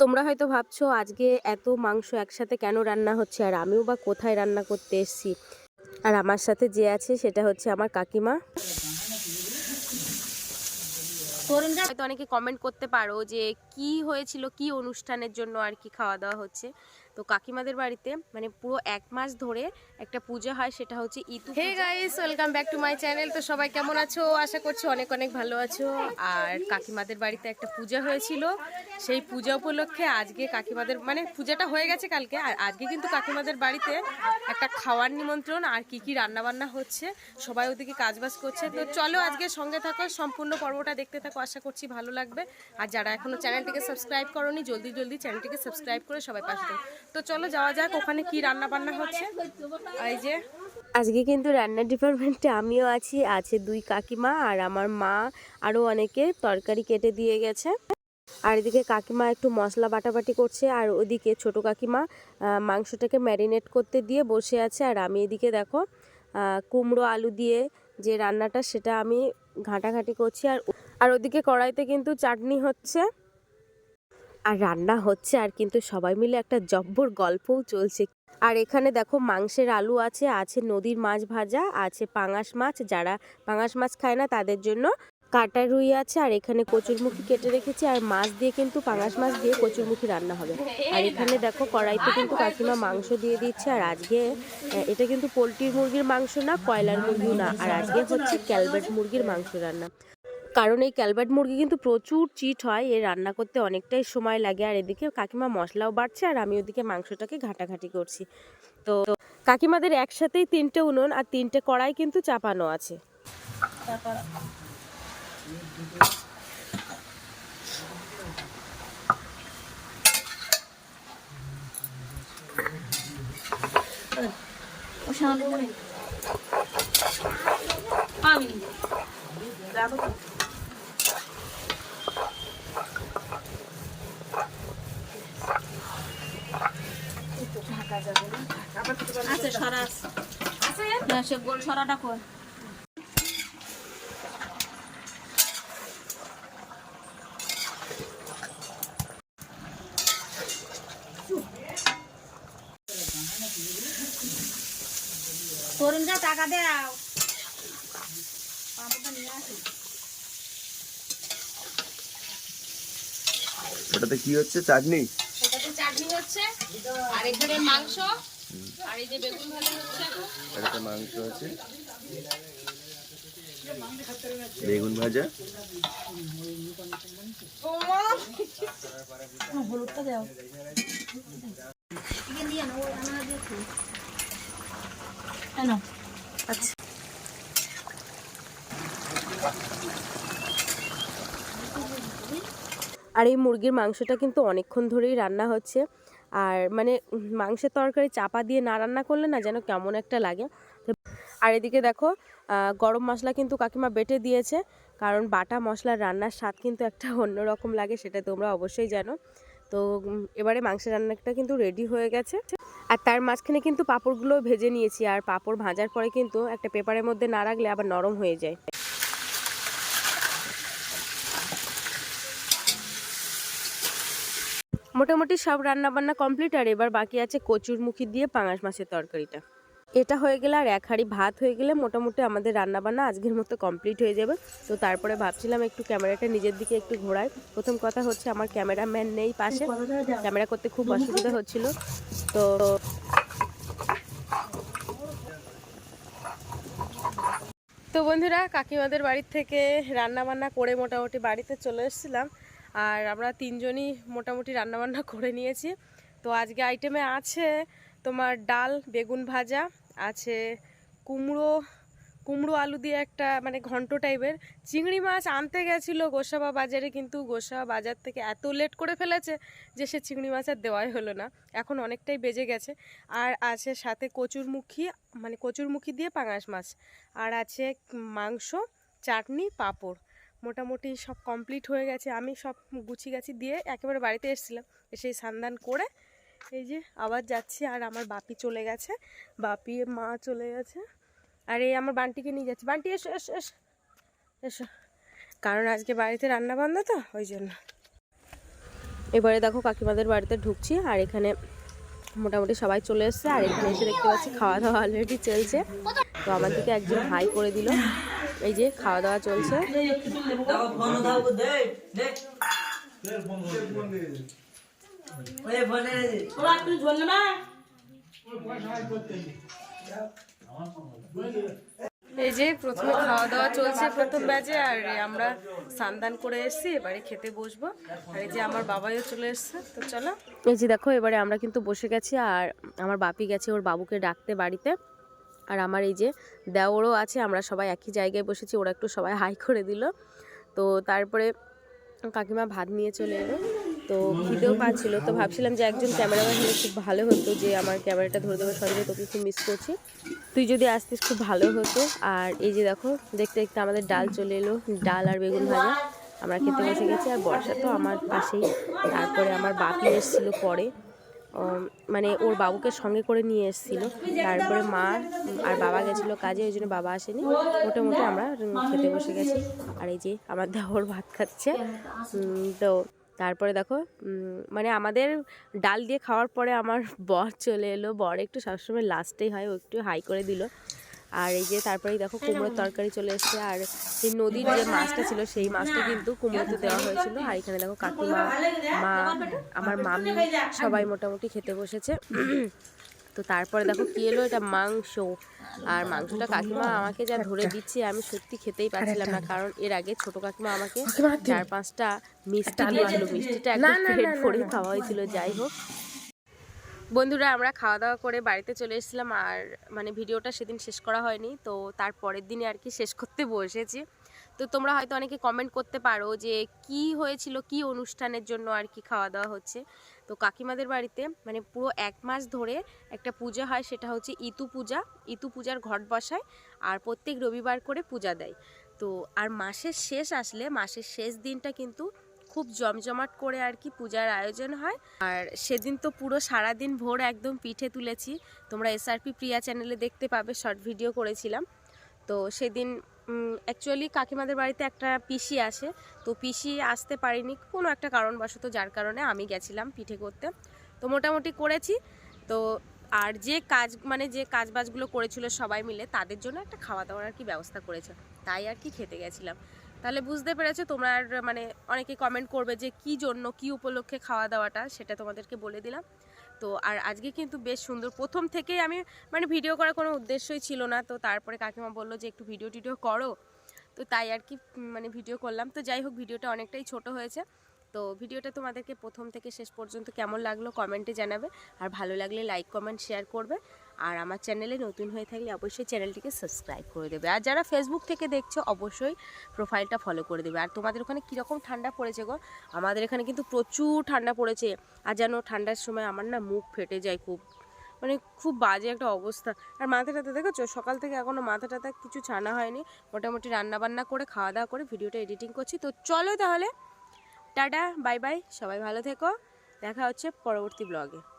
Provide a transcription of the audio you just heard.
তোমরা হয়তো ভাবছ আজকে এত মাংস একসাথে কেন রান্না হচ্ছে? আর আমিও বা কোথায় রান্না করতে এসেছি? আর আমার সাথে যে আছে সেটা হচ্ছে আমার কাকিমা। হয়তো অনেকে কমেন্ট করতে পারো যে কি হয়েছিল কি অনুষ্ঠানের জন্য আর কি খাওয়া দাওয়া হচ্ছে? তো কাকিমাদের বাড়িতে মানে পুরো এক মাস ধরে একটা পূজা হয় সেটা হচ্ছে Itu hey guys welcome back to my channel তো সবাই কেমন আছো? আশা করছি অনেক অনেক ভালো আছো। আর কাকিমাদের বাড়িতে একটা পূজা হয়েছিল। সেই পূজা উপলক্ষে আজকে কাকিমাদের মানে পূজাটা হয়ে গেছে কালকে। আর আজকে কিন্তু কাকিমাদের বাড়িতে একটা খাওয়ার নিমন্ত্রণ আর কি কি রান্না বান্না হচ্ছে। সবাই ওদিকে কাজবাজ করছে। তো চলো আজকে সঙ্গে থাকো সম্পূর্ণ পর্বটা দেখতে থাকো। আশা করছি ভালো লাগবে। আর যারা এখনও চ্যানেলটিকে সাবস্ক্রাইব করোনি জলদি জলদি চ্যানেলটিকে সাবস্ক্রাইব করে সবাই পাশে তো চলো যাওয়া যাক, ওখানে কি রান্না বান্না হচ্ছে। এই যে। আজকে কিন্তু রান্নার ডিপার্টমেন্টে আমিও আছি, আছে দুই কাকিমা আর আমার মা, আরও অনেকে তরকারি কেটে দিয়ে গেছে। আর এদিকে কাকিমা একটু মশলা বাটাবাটি করছে, আর ওদিকে ছোট কাকিমা মাংসটাকে ম্যারিনেট করতে দিয়ে বসে আছে। আর আমি এদিকে দেখো কুমড়ো আলু দিয়ে যে রান্নাটা, সেটা আমি ঘাঁটাঘাঁটি করছি। আর আর ওদিকে কড়াইতে কিন্তু চাটনি হচ্ছে। আর রান্না হচ্ছে আর কিন্তু সবাই মিলে একটা জব্বর গল্পও চলছে। আর এখানে দেখো মাংসের আলু আছে আছে নদীর মাছ ভাজা, আছে পাঙাশ মাছ। যারা পাঙাশ মাছ খায় না তাদের জন্য কাটা রুই আছে আর এখানে কচুরমুখী কেটে রেখেছি। আর মাছ দিয়ে কিন্তু পাঙাশ মাছ দিয়ে কচুরমুখী রান্না হবে। আর এখানে দেখো কড়াইতে কিন্তু কাকিমা মাংস দিয়ে দিচ্ছে। আর আজকে এটা কিন্তু পোলট্রির মুরগির মাংস না, কয়লার মুরগিও না। আর আজকে হচ্ছে ক্যালবেট মুরগির মাংস রান্না। কারণ এই ক্যালবার্ট মুরগি কিন্তু প্রচুর চিট হয় এর রান্না করতে অনেকটাই সময় লাগে। আর এদিকে কাকিমা মশলাও বাড়ছে, আর আমি ওদিকে মাংসটাকে ঘাটাঘাটি করছি। তো কাকিমাদের একসাথেই তিনটে উনুন আর তিনটে কড়াই কিন্তু চাপানো আছে। আছে সরা আছে। না, সে গোল সরাটা কই? তরুণকে টাকা দাও ওটাতে কি হচ্ছে? চাটনি? চাটনি হচ্ছে আর এখানে মাংস আর এই যে বেগুন ভাজা হচ্ছে এটাতে মাংস আছে। বেগুন ভাজা। হলুদটা দাও এখানে আচ্ছা। আর এই মুরগির মাংসটা কিন্তু অনেকক্ষণ ধরেই রান্না হচ্ছে। আর মানে মাংসের তরকারি চাপা দিয়ে না রান্না করলে না যেন কেমন একটা লাগে। আর এদিকে দেখো গরম মশলা কিন্তু কাকিমা বেটে দিয়েছে, কারণ বাটা মশলার রান্নার স্বাদ কিন্তু একটা অন্যরকম লাগে, সেটা তোমরা অবশ্যই জানো। তো এবারে মাংসের রান্নাটা কিন্তু রেডি হয়ে গেছে। আর তার মাঝখানে কিন্তু পাঁপড়গুলো ভেজে নিয়েছি, আর পাঁপড় ভাজার পরে কিন্তু একটা পেপারের মধ্যে না রাখলে আবার নরম হয়ে যায়। মোটামুটি সব রান্না বান্না কমপ্লিট আর এবার বাকি আছে কচুর মুখি দিয়ে পাঙাশ মাছের তরকারিটা। এটা হয়ে গেলে আর এক হাঁড়ি ভাত হয়ে গেলে মোটামুটি আমাদের রান্না বান্না আজকের মতো কমপ্লিট হয়ে যাবে। তো তারপরে ভাবছিলাম একটু ক্যামেরাটা নিজের দিকে একটু ঘোরায় প্রথম কথা হচ্ছে আমার ক্যামেরাম্যান নেই পাশে। ক্যামেরা করতে খুব অসুবিধা হচ্ছিল। তো তো বন্ধুরা, কাকিমাদের বাড়ির থেকে রান্না বান্না করে মোটামুটি বাড়িতে চলে এসেছিলাম। আর আমরা তিনজনই মোটামুটি রান্নাবান্না করে নিয়েছি। তো আজকে আইটেমে আছে তোমার ডাল, বেগুন ভাজা, আছে কুমড়ো কুমড়ো আলু দিয়ে একটা মানে ঘন্ট টাইপের। চিংড়ি মাছ আনতে গেছিল গোসাবা বাজারে, কিন্তু গোসাবা বাজার থেকে এত লেট করে ফেলেছে যে সে চিংড়ি মাছ আর দেওয়াই হলো না। এখন অনেকটাই বেজে গেছে। আর আছে সাথে কচুরমুখী মানে কচুরমুখী দিয়ে পাঙাশ মাছ। আর আছে মাংস, চাটনি, পাঁপড়। মোটামুটি সব কমপ্লিট হয়ে গেছে। আমি সব গুছিয়ে গেছি দিয়ে একেবারে বাড়িতে এসেছিলাম। এসে সান্দান করে এই যে আবার যাচ্ছি আর আমার বাপি চলে গেছে। বাপি, মা চলে গেছে। আর এই আমার বান্টিকে নিয়ে যাচ্ছি। বান্টি, এসো এসো এসো এসো। কারণ আজকে বাড়িতে রান্না বান্না তো, ওই জন্য। এবারে দেখো কাকিমাদের বাড়িতে ঢুকছি আর এখানে মোটামুটি সবাই চলে এসছে। আর এখানে এসে দেখতে পাচ্ছি খাওয়া দাওয়া অলরেডি চলছে। তো আমার দিকে একজন হাই করে দিল। এই যে খাওয়া দাওয়া চলছে। এই যে প্রথমে খাওয়া দাওয়া চলছে প্রথম ব্যাচে আর আমরা সান্দান করে এসেছি এবারে খেতে বসবো। আর এই যে আমার বাবাইও চলে এসছে তো চলো। এই যে দেখো এবারে আমরা কিন্তু বসে গেছি আর আমার বাপি গেছে ওর বাবুকে ডাকতে বাড়িতে। আর আমার এই যে দেওরও আছে, আমরা সবাই একই জায়গায় বসেছি, ওরা একটু সবাই হাই করে দিল। তো তারপরে কাকিমা ভাত নিয়ে চলে এলো। তো খিদেও পাচ্ছিল, তো ভাবছিলাম যে একজন ক্যামেরাম্যান হলে খুব ভালো হতো যে আমার ক্যামেরাটা ধরে দেবে সঙ্গে তোকে খুব মিস করছি। তুই যদি আসতিস খুব ভালো হতো। আর এই যে দেখো, দেখতে দেখতে আমাদের ডাল চলে এলো, ডাল আর বেগুন ভাজা। আমরা খেতে বসে গেছি, আর বর্ষা তো আমার পাশেই। তারপরে আমার বাপি এসেছিল পরে। মানে ওর বাবুকে সঙ্গে করে নিয়ে এসেছিল। তারপরে মা আর বাবা গেছিল কাজে, ওই জন্য বাবা আসেনি। মোটামুটি আমরা খেতে বসে গেছি। আর এই যে আমার দেহর ভাত খাচ্ছে। তো তারপরে দেখো মানে আমাদের ডাল দিয়ে খাওয়ার পরে আমার বর চলে এলো। বর একটু সবসময় লাস্টেই হয়, ও একটু হাই করে দিল। আর এই যে তারপরেই দেখো কুমড়োর তরকারি চলে এসছে। আর এই নদীর যে মাছটা ছিল সেই মাছটা কিন্তু কুমড়োতে দেওয়া হয়েছিল। আর এখানে দেখো কাকিমা মা আমার মামি সবাই মোটামুটি খেতে বসেছে। তো তারপরে দেখো কি এলো এটা মাংস। আর মাংসটা কাকিমা আমাকে যা ধরে দিচ্ছে আমি সত্যি খেতেই পারছিলাম না। কারণ এর আগে ছোট কাকিমা আমাকে চার পাঁচটা মিষ্টি দিয়েছিল। মিষ্টিটা একদম পেট ভরেই খাওয়া হয়েছিল যাই হোক। বন্ধুরা, আমরা খাওয়া দাওয়া করে বাড়িতে চলে এসেছিলাম আর মানে ভিডিওটা সেদিন শেষ করা হয়নি। তো তার পরের দিনে আর কি শেষ করতে বসেছি। তো তোমরা হয়তো অনেকে কমেন্ট করতে পারো যে কি হয়েছিল, কি অনুষ্ঠানের জন্য আর কি খাওয়া দাওয়া হচ্ছে। তো কাকিমাদের বাড়িতে মানে পুরো এক মাস ধরে একটা পূজা হয়, সেটা হচ্ছে ইতু পূজা। ইতু পূজার ঘট বসায় আর প্রত্যেক রবিবার করে পূজা দেয়। তো আর মাসের শেষ আসলে, মাসের শেষ দিনটা কিন্তু খুব জমজমাট করে আর কি পূজার আয়োজন হয়। আর সেদিন তো পুরো সারাদিন ভোর একদম পিঠে তুলেছি। তোমরা এসআরপি প্রিয়া চ্যানেলে দেখতে পাবে, শর্ট ভিডিও করেছিলাম। তো সেদিন অ্যাকচুয়ালি কাকিমাদের বাড়িতে একটা পিসি আসে। তো পিসি আসতে পারিনি কোনো একটা কারণবশত, যার কারণে আমি গেছিলাম পিঠে করতে। তো মোটামুটি করেছি। তো আর যে কাজ মানে যে কাজ বাজগুলো করেছিল সবাই মিলে তাদের জন্য একটা খাওয়া দাওয়ার আর কি ব্যবস্থা করেছে। তাই আর কি খেতে গেছিলাম। তাহলে বুঝতে পেরেছ তোমরা আর মানে অনেকে কমেন্ট করবে যে কি জন্য, কি উপলক্ষে খাওয়া দাওয়াটা, সেটা তোমাদেরকে বলে দিলাম। তো আর আজকে কিন্তু বেশ সুন্দর। প্রথম থেকেই আমি মানে ভিডিও করার কোনো উদ্দেশ্যই ছিল না। তো তারপরে কাকিমা বলল যে একটু ভিডিও টিডিও করো। তো তাই আর কি মানে ভিডিও করলাম। তো যাই হোক ভিডিওটা অনেকটাই ছোট হয়েছে। তো ভিডিওটা তোমাদেরকে প্রথম থেকে শেষ পর্যন্ত কেমন লাগল কমেন্টে জানাবে। আর ভালো লাগলে লাইক কমেন্ট শেয়ার করবে। আর আমার চ্যানেলে নতুন হয়ে থাকলে অবশ্যই চ্যানেলটিকে সাবস্ক্রাইব করে দেবে। আর যারা ফেসবুক থেকে দেখছ, অবশ্যই প্রোফাইলটা ফলো করে দেবে। আর তোমাদের ওখানে কীরকম ঠান্ডা পড়েছে গো? আমাদের এখানে কিন্তু প্রচুর ঠান্ডা পড়েছে। আর যেন ঠান্ডার সময় আমার না মুখ ফেটে যায় খুব। মানে খুব বাজে একটা অবস্থা। আর মাথা টাথা দেখেছ? সকাল থেকে এখনও মাথা টাথা কিছু ছানা হয়নি। মোটামুটি রান্না বান্না করে খাওয়া দাওয়া করে, ভিডিওটা এডিটিং করছি। তো চলো তাহলে, টাটা বাই বাই সবাই ভালো থেকো। দেখা হচ্ছে পরবর্তী ব্লগে